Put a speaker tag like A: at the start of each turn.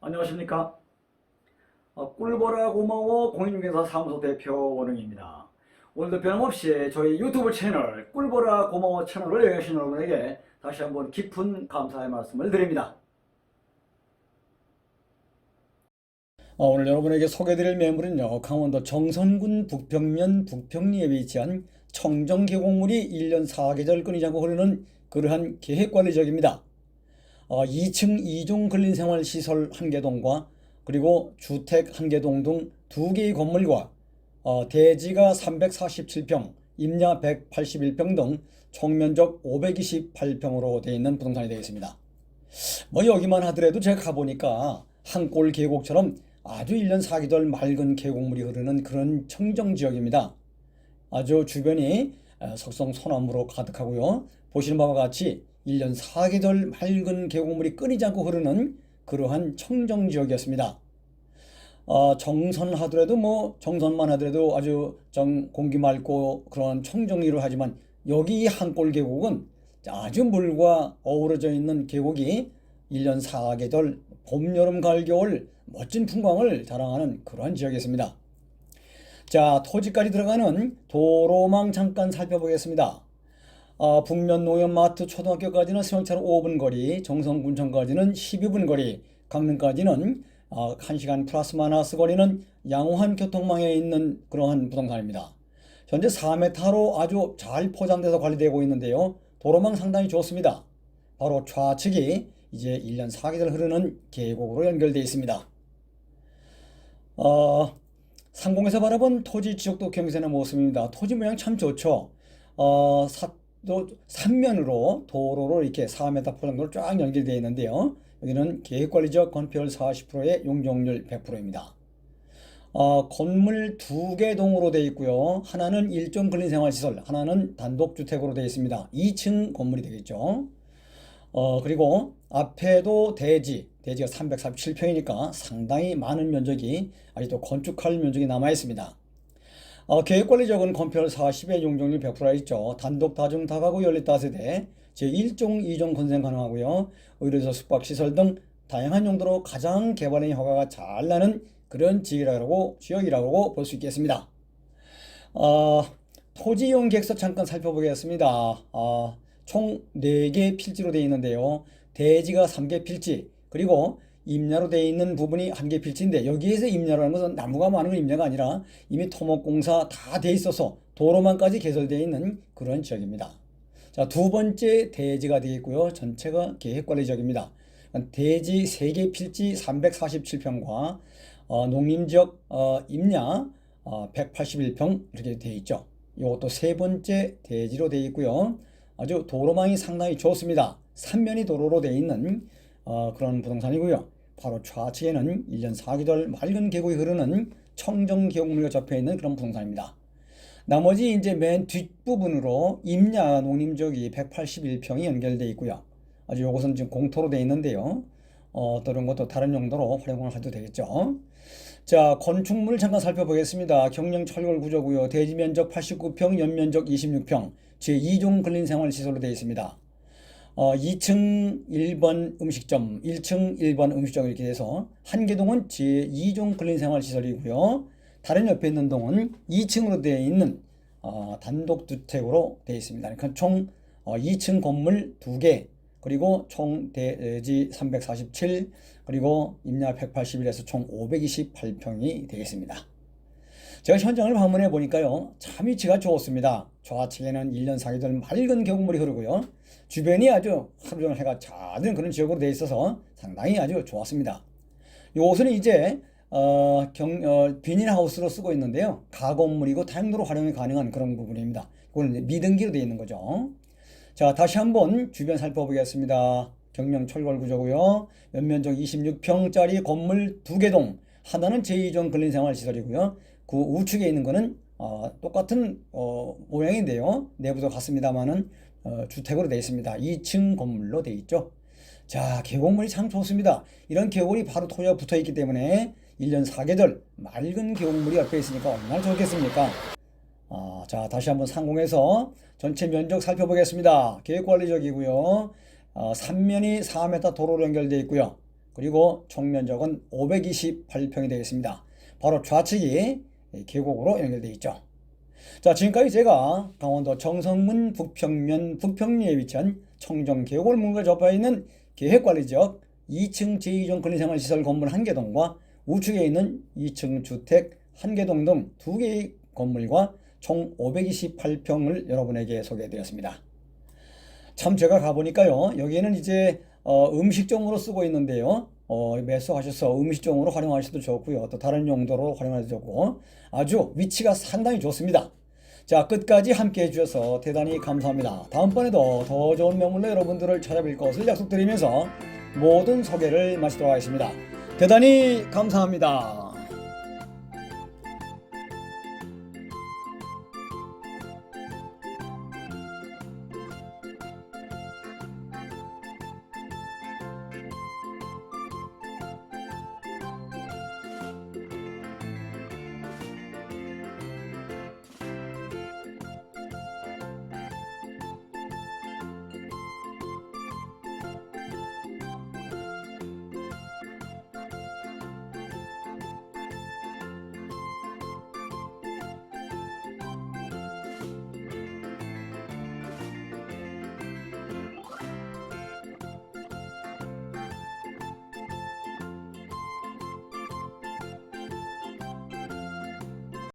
A: 안녕하십니까? 어, 꿀보라 고마워 공인중개사 사무소 대표 원흥입니다. 오늘도 변함없이 저희 유튜브 채널 꿀보라 고마워 채널을 여행하신 여러분에게 다시 한번 깊은 감사의 말씀을 드립니다. 어, 오늘 여러분에게 소개드릴 매물은요 강원도 정선군 북평면 북평리에 위치한 청정 계곡물이 1년 4계절 끊이지 않고 흐르는 그러한 계획관리지역입니다. 어, 2층 2종 근린생활시설 한 개동과 그리고 주택 한 개동 등 두 개의 건물과 어, 대지가 347평, 임야 181평 등 총면적 528평으로 되어 있는 부동산이 되겠습니다. 뭐 여기만 하더라도 제가 가보니까 한골 계곡처럼 아주 1년 4계절 맑은 계곡물이 흐르는 그런 청정 지역입니다. 아주 주변이 어, 석성 소나무로 가득하고요. 보시는 바와 같이 1년 4계절 맑은 계곡물이 끊이지 않고 흐르는 그러한 청정 지역이었습니다. 어, 정선 하더라도 뭐 정선만 하더라도 아주 정 공기 맑고 그런 청정리로 하지만 여기 이 한골 계곡은 아주 물과 어우러져 있는 계곡이 1년 4계절 봄, 여름, 가을, 겨울 멋진 풍광을 자랑하는 그러한 지역이었습니다. 자, 토지까지 들어가는 도로망 잠깐 살펴보겠습니다. 어, 북면 농협마트 초등학교까지는 수영차로 5분 거리, 정성군청까지는 12분 거리, 강릉까지는 어, 1시간 플러스 마이너스 거리는 양호한 교통망에 있는 그러한 부동산입니다. 현재 4m로 아주 잘 포장돼서 관리되고 있는데요. 도로망 상당히 좋습니다. 바로 좌측이 이제 1년 4계절 흐르는 계곡으로 연결되어 있습니다. 어, 상공에서 바라본 토지 지역도 경사의 모습입니다. 토지 모양 참 좋죠. 어, 사, 또 삼면으로 도로로 이렇게 4m 포장도로 쫙 연결되어 있는데요. 여기는 계획관리지역 건폐율 40%의 용적률 100%입니다. 어, 건물 두 개 동으로 되어 있고요. 하나는 일종 근린생활시설, 하나는 단독주택으로 되어 있습니다. 2층 건물이 되겠죠. 어, 그리고 앞에도 대지, 대지가 347평이니까 상당히 많은 면적이 아직도 건축할 면적이 남아 있습니다. 어, 계획관리적은 건폐율 40의 용적률 100%가 있죠. 단독 다중 다가구 연립 다세대 제1종, 2종 건생 가능하고요. 의료소 숙박시설 등 다양한 용도로 가장 개발의 허가가 잘 나는 그런 지역이라고, 지역이라고 볼 수 있겠습니다. 어, 토지 이용 계획서 잠깐 살펴보겠습니다. 어, 총 4개 필지로 되어 있는데요. 대지가 3개 필지, 그리고 임야로 되어 있는 부분이 한 개 필지인데 여기에서 임야라는 것은 나무가 많은 건 임야가 아니라 이미 토목공사 다 돼 있어서 도로만까지 개설되어 있는 그런 지역입니다. 자, 두 번째 대지가 되겠고요. 전체가 계획관리 지역입니다. 대지 3개 필지 347평과 어, 농림지역 어, 임야 어, 181평 이렇게 되어 있죠. 이것도 세 번째 대지로 되어 있고요. 아주 도로망이 상당히 좋습니다. 삼면이 도로로 되어 있는 어, 그런 부동산이고요. 바로 좌측에는 1년 4계절 맑은 계곡이 흐르는 청정 계곡물과 접해 있는 그런 부동산입니다. 나머지 이제 맨 뒷부분으로 임야 농림지역이 181평이 연결되어 있고요. 아주 요것은 지금 공토로 되어 있는데요. 어, 또는 것도 다른 용도로 활용을 해도 되겠죠. 자, 건축물 잠깐 살펴보겠습니다. 경영 철골 구조고요. 대지 면적 89평, 연면적 26평, 제2종 근린생활시설로 되어 있습니다. 어, 2층 1번 음식점, 1층 1번 음식점 이렇게 돼서 한 개동은 제2종 근린생활시설이고요. 다른 옆에 있는 동은 2층으로 되어 있는 어, 단독주택으로 되어 있습니다. 그러니까 총 어, 2층 건물 2개, 그리고 총 대지 347, 그리고 임야 181에서 총 528평이 되겠습니다. 제가 현장을 방문해 보니까요, 참 위치가 좋습니다. 좌측에는 1년 4계절 맑은 계곡물이 흐르고요. 주변이 아주 하루 종일 해가 잦은 그런 지역으로 되어 있어서 상당히 아주 좋았습니다. 이곳은 이제 어, 경, 어, 비닐하우스로 쓰고 있는데요. 가건물이고 다용도로 활용이 가능한 그런 부분입니다. 이거는 미등기로 되어 있는 거죠. 자, 다시 한번 주변 살펴보겠습니다. 경량 철골 구조고요. 연면적 26평짜리 건물 두 개 동, 하나는 제2종 근린생활시설이고요. 그 우측에 있는 거는 어, 똑같은 어, 모양인데요. 내부도 같습니다만은 어, 주택으로 되어 있습니다. 2층 건물로 되어 있죠. 자, 계곡물이 참 좋습니다. 이런 계곡이 바로 토지와 붙어 있기 때문에 1년 4계절 맑은 계곡물이 옆에 있으니까 얼마나 좋겠습니까? 아, 자, 다시 한번 상공에서 전체 면적 살펴보겠습니다. 계획관리적이고요. 어, 삼면이 4m 도로로 연결되어 있고요. 그리고 총 면적은 528평이 되겠습니다. 바로 좌측이 계곡으로 연결되어 있죠. 자, 지금까지 제가 강원도 정성문 북평면 북평리에 위치한 청정 계곡을 문과 접해 있는 계획관리 지역 2층 제2종 근린생활시설 건물 한 개동과 우측에 있는 2층 주택 한 개동 등 두 개의 건물과 총 528평을 여러분에게 소개해 드렸습니다. 참 제가 가보니까요 여기에는 이제 어, 음식점으로 쓰고 있는데요 어, 매수하셔서 음식점으로 활용하셔도 좋고요. 또 다른 용도로 활용하셔도 좋고 아주 위치가 상당히 좋습니다. 자 끝까지 함께 해주셔서 대단히 감사합니다. 다음번에도 더 좋은 매물로 여러분들을 찾아뵐 것을 약속드리면서 모든 소개를 마치도록 하겠습니다. 대단히 감사합니다